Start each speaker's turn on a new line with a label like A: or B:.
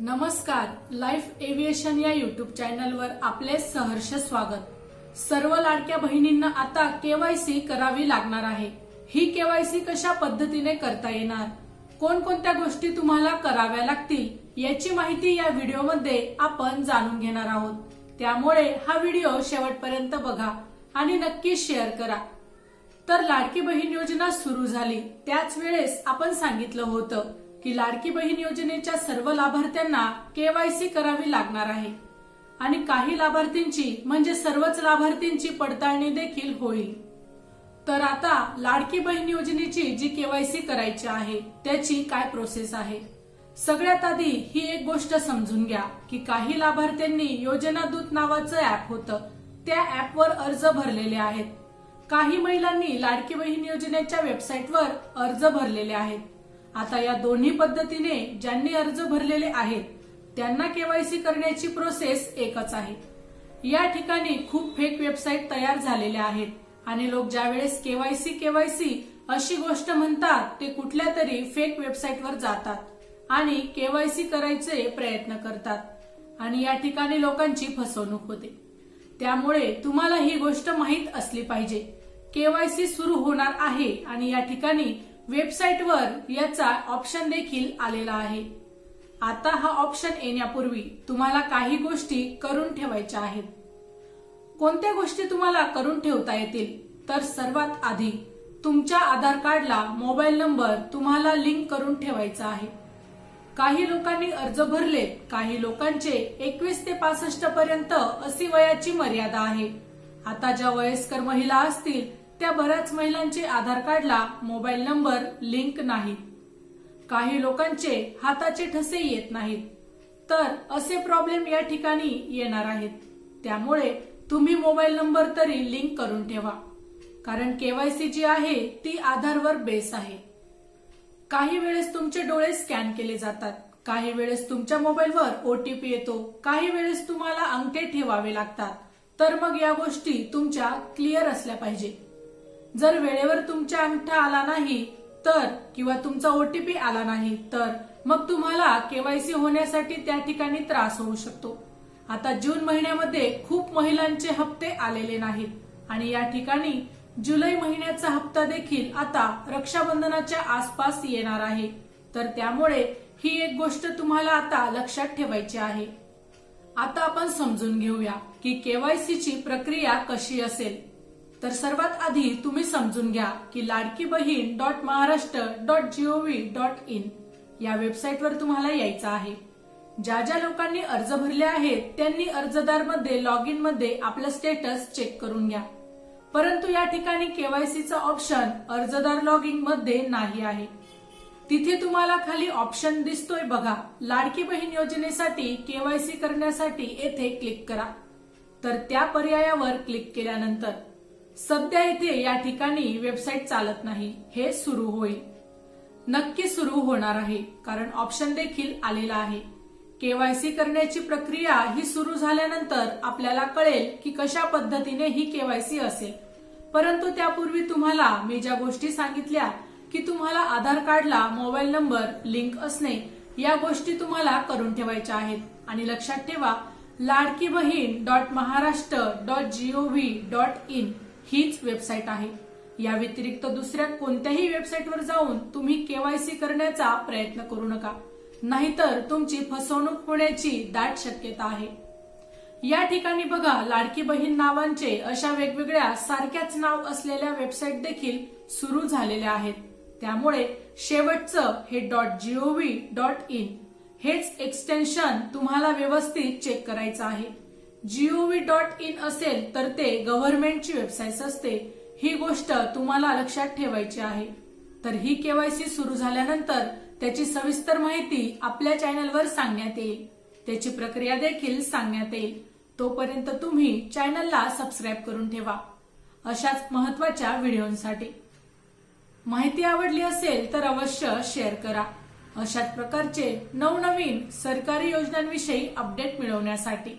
A: नमस्कार life aviation या YouTube चॅनलवर आपले सहर्ष स्वागत. सर्व लाडक्या बहिणींना आता केवायसी करावी लागणार आहे. ही केवायसी कशा पद्धतीने करता येणार? कोणकोणत्या गोष्टी तुम्हाला कराव्या लागतील याची माहिती या व्हिडिओमध्ये आपण जाणून घेणार आहोत. त्यामुळे हा व्हिडिओ शेवटपर्यंत बघा आणि नक्की शेअर करा. तर लाडकी बहीण योजना सुरू झाली. त्याच वेळेस आपण सांगितलं होतं की लाडकी बहीण योजनेच्या सर्व लाभार्थ्यांना केवायसी करावी लागणार आहे. आणि काही लाभार्थींची म्हणजे सर्वच लाभार्थींची पडताळणी देखील होईल. तर आता लाडकी बहीण योजनेची जी केवायसी करायची आहे त्याची काय प्रोसेस आहे? सगळ्यात आधी ही एक गोष्ट समजून घ्या की काही लाभार्थ्यांनी योजना दूत नावाचं ऍप होतं. त्या ऍपवर अर्ज भरलेले आहेत. काही महिलांनी लाडकी बहीण योजनेच्या वेबसाईटवर अर्ज भरलेले आहेत. आता या दोन्ही पद्धतीने ज्यांनी अर्ज भरलेले आहेत त्यांना केवायसी करण्याची प्रोसेस एकच आहे. या ठिकाणी खूप फेक वेबसाईट तयार झालेल्या आहेत आणि लोक ज्यावेळेस केवायसी केवायसी अशी गोष्ट म्हणतात ते कुठल्या तरी फेक वेबसाईटवर जातात आणि केवायसी करायचे प्रयत्न करतात आणि या ठिकाणी लोकांची फसवणूक होते. त्यामुळे तुम्हाला ही गोष्ट माहीत असली पाहिजे. केवायसी सुरू होणार आहे आणि या ठिकाणी वेबसाईटवर याचा ऑप्शन देखील आलेला आहे. आता हा ऑप्शन येण्यापूर्वी तुम्हाला काही गोष्टी करून ठेवायच्या आहेत. कोणत्या गोष्टी तुम्हाला करून ठेवता येतील? तर सर्वात आधी तुमच्या आधार कार्डला मोबाईल नंबर तुम्हाला लिंक करून ठेवायचा आहे. काही लोकांनी अर्ज भरले काही लोकांचे एकवीस ते पासष्ट पर्यंत अशी वयाची मर्यादा आहे. आता ज्या वयस्कर महिला असतील त्या बऱ्याच महिलांचे आधार कार्डला मोबाईल नंबर लिंक नाहीत काही लोकांचे हाताचे ठसे येत नाहीत. तर असे प्रॉब्लेम या ठिकाणी येणार आहेत. त्यामुळे तुम्ही मोबाईल नंबर तरी लिंक करून ठेवा. कारण केवायसी जी आहे ती आधारवर बेस आहे. काही वेळेस तुमचे डोळे स्कॅन केले जातात. काही वेळेस तुमच्या मोबाईलवर ओटीपी येतो. काही वेळेस तुम्हाला अंगठे ठेवावे लागतात. तर मग या गोष्टी तुमच्या क्लिअर असल्या पाहिजे. जर वेळेवर तुमच्या अंगठा आला नाही तर किंवा तुमचा ओटीपी आला नाही तर मग तुम्हाला केवायसी होण्यासाठी त्या ठिकाणी त्रास होऊ शकतो. आता जून महिन्यामध्ये खूप महिलांचे हप्ते आलेले नाहीत आणि या ठिकाणी जुलै महिन्याचा हप्ता देखील आता रक्षाबंधनाच्या आसपास येणार आहे. तर त्यामुळे ही एक गोष्ट तुम्हाला आता लक्षात ठेवायची आहे. आता आपण समजून घेऊया की केवायसीची प्रक्रिया कशी असेल. तर सर्वात आधी तुम्ही समजून घ्या की Ladki Bahin dot Maharashtra dot gov dot in या वेबसाईटवर तुम्हाला यायचं आहे. ज्या ज्या लोकांनी अर्ज भरले आहेत त्यांनी अर्जदारमध्ये लॉग इनमध्ये आपलं स्टेटस चेक करून घ्या. परंतु या ठिकाणी केवायसीचा ऑप्शन अर्जदार लॉग इनमध्ये नाही आहे. तिथे तुम्हाला खाली ऑप्शन दिसतोय बघा. लाडकी बहीण योजनेसाठी केवायसी करण्यासाठी येथे क्लिक करा. तर त्या पर्यायावर क्लिक केल्यानंतर सध्या इथे या ठिकाणी वेबसाईट चालत नाही. हे सुरू होईल. नक्की सुरू होणार आहे कारण ऑप्शन देखील आलेला आहे. केवायसी करण्याची प्रक्रिया ही सुरू झाल्यानंतर आपल्याला कळेल की कशा पद्धतीने ही केवायसी असेल. परंतु त्यापूर्वी तुम्हाला मी ज्या गोष्टी सांगितल्या की तुम्हाला आधार कार्डला मोबाईल नंबर लिंक असणे या गोष्टी तुम्हाला करून ठेवायच्या आहेत. आणि लक्षात ठेवा Ladki Bahin dot Maharashtra dot gov dot in. हीच वेबसाईट आहे. या व्यतिरिक्त दुसऱ्या कोणत्याही वेबसाईटवर जाऊन तुम्ही केवायसी करण्याचा प्रयत्न करू नका. नाहीतर तुमची फसवणूक होण्याची दाट शक्यता आहे. या ठिकाणी बघा लाडकी बहीण नावांचे अशा वेगवेगळ्या सारख्याच नाव असलेल्या वेबसाईट देखील सुरू झालेल्या आहेत. त्यामुळे शेवटचं हे डॉट जीओव्ही डॉट इन हेच एक्सटेन्शन तुम्हाला व्यवस्थित चेक करायचं आहे. जीओव्ही डॉट इन असेल तर ते गव्हर्नमेंटची वेबसाईट असते. ही गोष्ट तुम्हाला लक्षात ठेवायची आहे. तर ही केवायसी सुरू झाल्यानंतर त्याची सविस्तर माहिती आपल्या चॅनलवर सांगण्यात येईल. त्याची प्रक्रिया देखील सांगण्यात येईल. तोपर्यंत तुम्ही चॅनलला सबस्क्राईब करून ठेवा. अशाच महत्त्वाच्या व्हिडिओंसाठी. माहिती आवडली असेल तर अवश्य शेअर करा. अशाच प्रकारचे नवनवीन सरकारी योजनांविषयी अपडेट मिळवण्यासाठी.